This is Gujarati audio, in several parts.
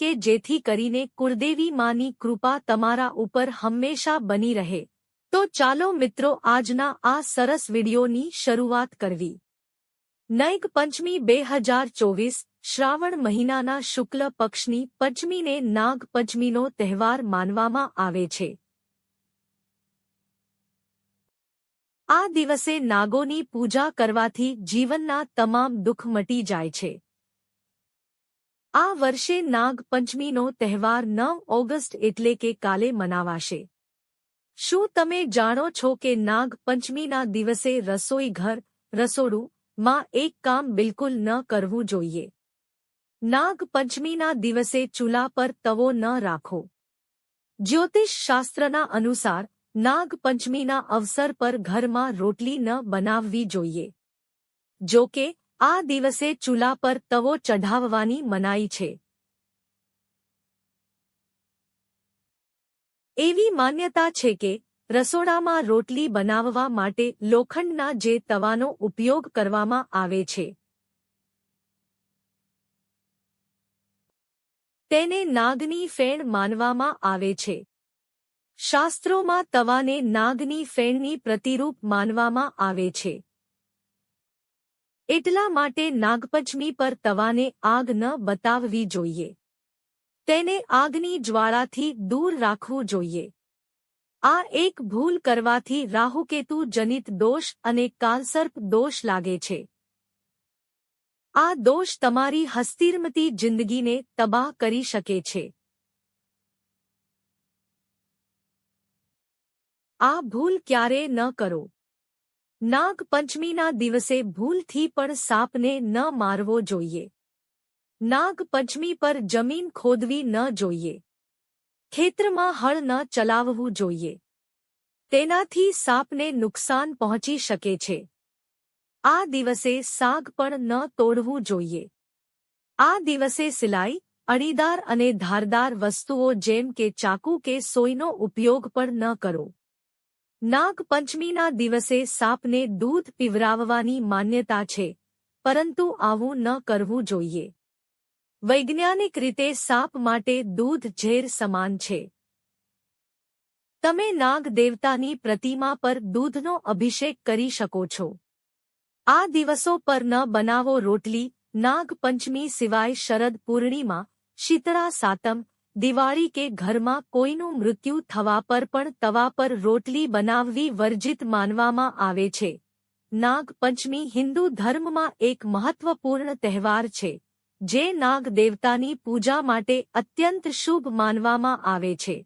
કે જેથી કરીને કુળદેવી માની કૃપા તમારા ઉપર હંમેશા બની રહે. તો ચાલો મિત્રો આજના આ સરસ વિડીયોની શરૂઆત કરવી. નૈગ પંચમી બે હજાર ચોવીસ, શ્રાવણ મહિનાના શુક્લ પક્ષની પંચમીને નાગ પંચમીનો તહેવાર માનવામાં આવે છે. આ દિવસે નાગોની પૂજા કરવાથી જીવનના તમામ દુઃખ મટી જાય છે. આ વર્ષે નાગ પંચમીનો તહેવાર નવ ઓગસ્ટ એટલે કે કાલે મનાવાશે. શું તમે જાણો છો કે નાગ પંચમીના દિવસે રસોઈ ઘર, રસોડું, માં એક કામ બિલકુલ ન કરવું જોઈએ? નાગ પંચમીના દિવસે ચૂલા પર તવો ન રાખો. જ્યોતિષ શાસ્ત્રના અનુસાર નાગ પંચમીના અવસર પર ઘરમાં રોટલી ન બનાવવી જોઈએ. જો કે આ દિવસે ચૂલા પર તવો ચઢાવવાની મનાઈ છે. એવી માન્યતા છે કે, રસોડામાં રોટલી બનાવવા માટે લોખંડના જે તવાનો ઉપયોગ કરવામાં આવે છે. તેને નાગની ફેણ માનવામાં આવે છે. શાસ્ત્રોમાં તવાને નાગની ફેણની પ્રતિરૂપ માનવામાં આવે છે. એટલા માટે નાગપંચમી પર તવાને આગ ન બતાવવી જોઈએ. તેને આગની જ્વાળાથી દૂર રાખવું જોઈએ. આ એક ભૂલ કરવાથી રાહુકેતુ જનિત દોષ અને કાલસર્પ દોષ લાગે છે. આ દોષ તમારી હસ્તિર્મતી જિંદગીને તબાહ કરી શકે છે. આ ભૂલ ક્યારે ન કરો. નાગ પંચમીના દિવસે ભૂલથી પણ સાપને ન મારવો જોઈએ. નાગ પંચમી પર જમીન ખોદવી ન જોઈએ. ખેતરમાં હળ ન ચલાવવું જોઈએ. તેનાથી સાપને નુકસાન પહોંચી શકે છે. આ દિવસે સાગ પણ ન તોડવું જોઈએ. આ દિવસે સિલાઈ અણીદાર અને ધારદાર વસ્તુઓ જેમ કે ચાકુ કે સોયનો ઉપયોગ પણ ન કરો. નાગ પંચમીના દિવસે સાપને દૂધ પીવરાવવાની માન્યતા છે, પરંતુ આવું ન કરવું જોઈએ. વૈજ્ઞાનિક રીતે સાપ માટે દૂધ ઝેર સમાન છે. તમે નાગ દેવતાની પ્રતિમા પર દૂધનો અભિષેક કરી શકો છો. આ દિવસો પર ન બનાવો રોટલી નાગ પંચમી સિવાય શરદ પૂર્ણિમા, શીતળા સાતમ દિવાળી કે ઘરમાં કોઈનું મૃત્યુ થવા પર પણ તવા પર રોટલી બનાવવી વર્જિત માનવામાં આવે છે. નાગ પંચમી હિન્દુ ધર્મમાં એક મહત્વપૂર્ણ તહેવાર છે, જે નાગ દેવતાની પૂજા માટે અત્યંત શુભ માનવામાં આવે છે.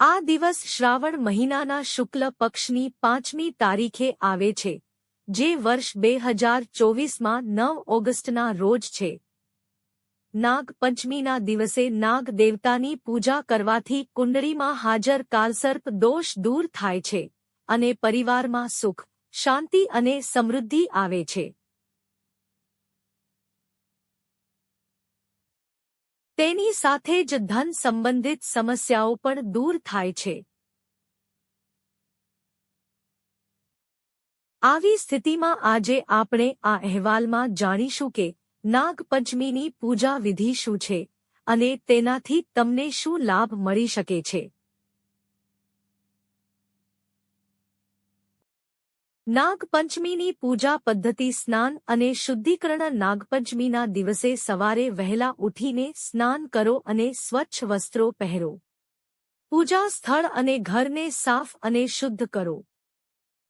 આ દિવસ શ્રાવણ મહિનાના શુક્લ પક્ષની પાંચમી તારીખે આવે છે, જે વર્ષ બે હજાર ચોવીસમાં નવ ઓગસ્ટના રોજ છે. નાગ પંચમીના દિવસે નાગ દેવતાની પૂજા કરવાથી કુંડળીમાં હાજર કાલસર્પ દોષ દૂર થાય છે અને પરિવારમાં સુખ, શાંતિ અને સમૃદ્ધિ આવે છે. તેની સાથે જ ધન સંબંધિત સમસ્યાઓ પણ દૂર થાય છે. આવી સ્થિતિમાં આજે આપણે આ અહેવાલમાં જાણીશું કે નાગપંચમીની પૂજા વિધિ શું છે? અને તેનાથી તમને શું લાભ મળી શકે છે? નાગપંચમીની પૂજા પદ્ધતિ સ્નાન અને શુદ્ધિકરણ નાગપંચમીના દિવસે સવારે વહેલા ઉઠીને સ્નાન કરો અને સ્વચ્છ વસ્ત્રો પહેરો. પૂજા સ્થળ અને ઘરને સાફ અને શુદ્ધ કરો.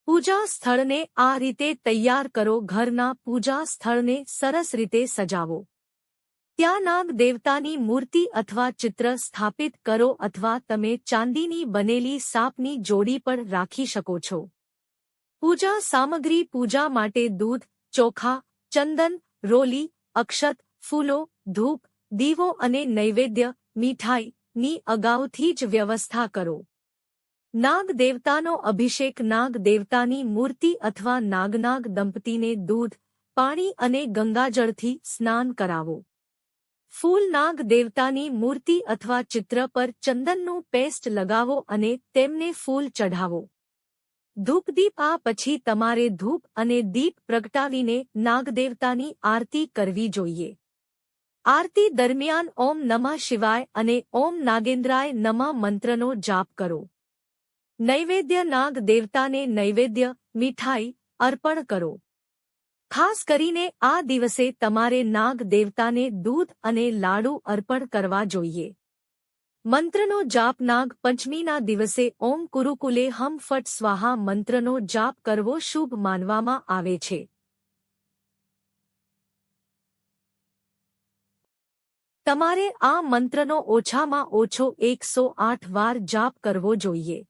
પૂજા સ્થળને આ રીતે તૈયાર કરો, ઘરના પૂજા સ્થળને સરસ રીતે સજાવો. ત્યાં નાગ દેવતાની મૂર્તિ અથવા ચિત્ર સ્થાપિત કરો અથવા તમે ચાંદીની બનેલી સાપની જોડી પણ રાખી શકો છો. પૂજા સામગ્રી પૂજા માટે દૂધ, ચોખા, ચંદન, રોલી, અક્ષત, ફૂલો, ધૂપ, દીવો અને નૈવેદ્ય મીઠાઈ ની અગાઉથી જ વ્યવસ્થા કરો. નાગ દેવતાનો અભિષેક નાગ દેવતાની મૂર્તિ અથવા નાગનાગ દંપતીને દૂધ, પાણી અને ગંગાજળથી સ્નાન કરાવો. ફૂલ નાગ દેવતાની મૂર્તિ અથવા ચિત્ર પર ચંદનનું પેસ્ટ લગાવો અને તેમને ફૂલ ચઢાવો. ધૂપદીપ આ પછી તમારે ધૂપ અને દીપ પ્રગટાવીને નાગદેવતાની આરતી કરવી જોઈએ. આરતી દરમિયાન ઓમ નમઃ શિવાય અને ઓમ નાગેન્દ્રાય નમઃ મંત્રનો જાપ કરો. નૈવેદ્ય નાગ દેવતાને નૈવેદ્ય મીઠાઈ અર્પણ કરો ખાસ કરીને આ દિવસે તમારે નાગ દેવતાને દૂધ અને લાડુ અર્પણ કરવા જોઈએ। મંત્રનો જાપ નાગ પંચમીના દિવસે ઓમ કુરુકુલે હમ ફટ સ્વાહા મંત્રનો જાપ કરવો શુભ માનવામાં આવે છે। તમારે આ મંત્રનો ઓછામાં ઓછો એકસો આઠ વાર જાપ કરવો જોઈએ।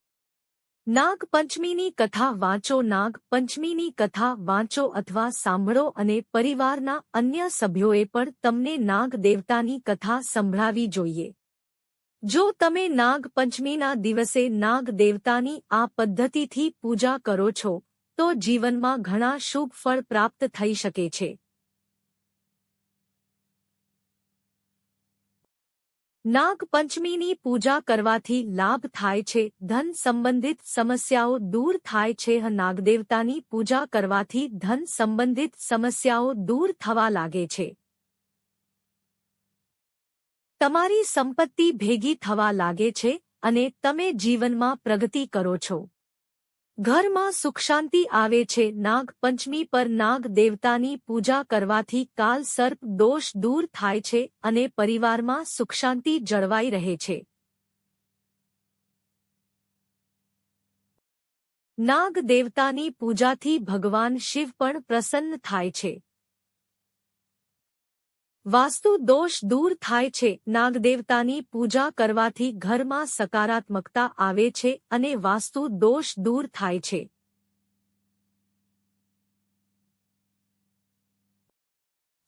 નાગ પંચમીની કથા વાંચો નાગ પંચમીની કથા વાંચો અથવા સાંભળો અને પરિવારના અન્ય સભ્યોએ પણ તમને નાગ દેવતાની કથા સંભળાવી જોઈએ. જો તમે નાગ પંચમીના દિવસે નાગ દેવતાની આ પદ્ધતિથી પૂજા કરો છો, તો જીવનમાં ઘણા શુભ ફળ પ્રાપ્ત થઈ શકે છે. નાગ પંચમીની પૂજા કરવાથી લાભ થાય છે, ધન સંબંધિત સમસ્યાઓ દૂર થાય છે. નાગદેવતાની પૂજા કરવાથી ધન સંબંધિત સમસ્યાઓ દૂર થવા લાગે છે. તમારી સંપત્તિ ભેગી થવા લાગે છે અને તમે જીવનમાં પ્રગતિ કરો છો. ઘરમાં સુખ શાંતિ આવે છે. નાગ પંચમી પર નાગ દેવતાની પૂજા કરવાથી કાલ સર્પ દોષ દૂર થાય છે અને પરિવારમાં સુખ શાંતિ જળવાઈ રહે છે. નાગ દેવતાની પૂજાથી ભગવાન શિવ પણ પ્રસન્ન થાય છે. વાસ્તુ દોષ દૂર થાય છે. નાગદેવતાની પૂજા કરવાથી ઘરમાં સકારાત્મકતા આવે છે અને વાસ્તુ દોષ દૂર થાય છે.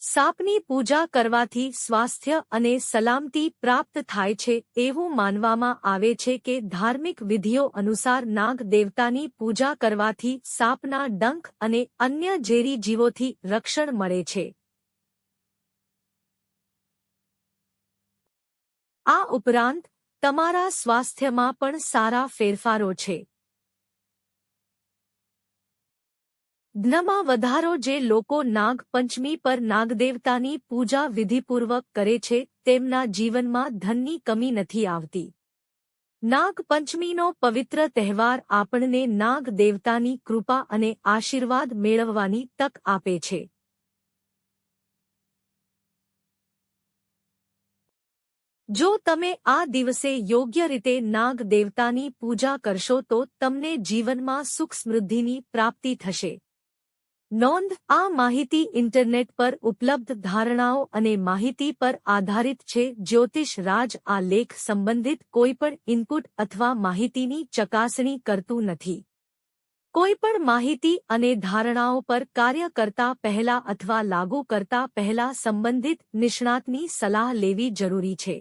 સાપની પૂજા કરવાથી સ્વાસ્થ્ય અને સલામતી પ્રાપ્ત થાય છે. એવું માનવામાં આવે છે કે ધાર્મિક વિધિઓ અનુસાર નાગ દેવતાની પૂજા કરવાથી સાપના ડંખ અને અન્ય ઝેરી જીવોથી રક્ષણ મળે છે. આ ઉપરાંત, તમારા સ્વાસ્થ્યમાં પણ સારા ફેરફારો છે. ધ્નમાં વધારો જે લોકો નાગ પંચમી પર નાગદેવતાની પૂજા વિધિપૂર્વક કરે છે, તેમના જીવનમાં ધનની કમી નથી આવતી. નાગ પંચમીનો પવિત્ર તહેવાર આપણને નાગ દેવતાની કૃપા અને આશીર્વાદ મેળવવાની તક આપે છે. જો તમે આ દિવસે યોગ્ય રીતે નાગ દેવતાની પૂજા કરશો તો તમને જીવનમાં સુખ સમૃદ્ધિની પ્રાપ્તિ થશે. નોંધ, આ માહિતી ઇન્ટરનેટ પર ઉપલબ્ધ ધારણાઓ અને માહિતી પર આધારિત છે. જ્યોતિષ રાજ આ લેખ સંબંધિત કોઈપણ ઇનપુટ અથવા માહિતીની ચકાસણી કરતું નથી. કોઈપણ માહિતી અને ધારણાઓ પર કાર્ય કરતા પહેલા અથવા લાગુ કરતા પહેલા સંબંધિત નિષ્ણાતની સલાહ લેવી જરૂરી છે.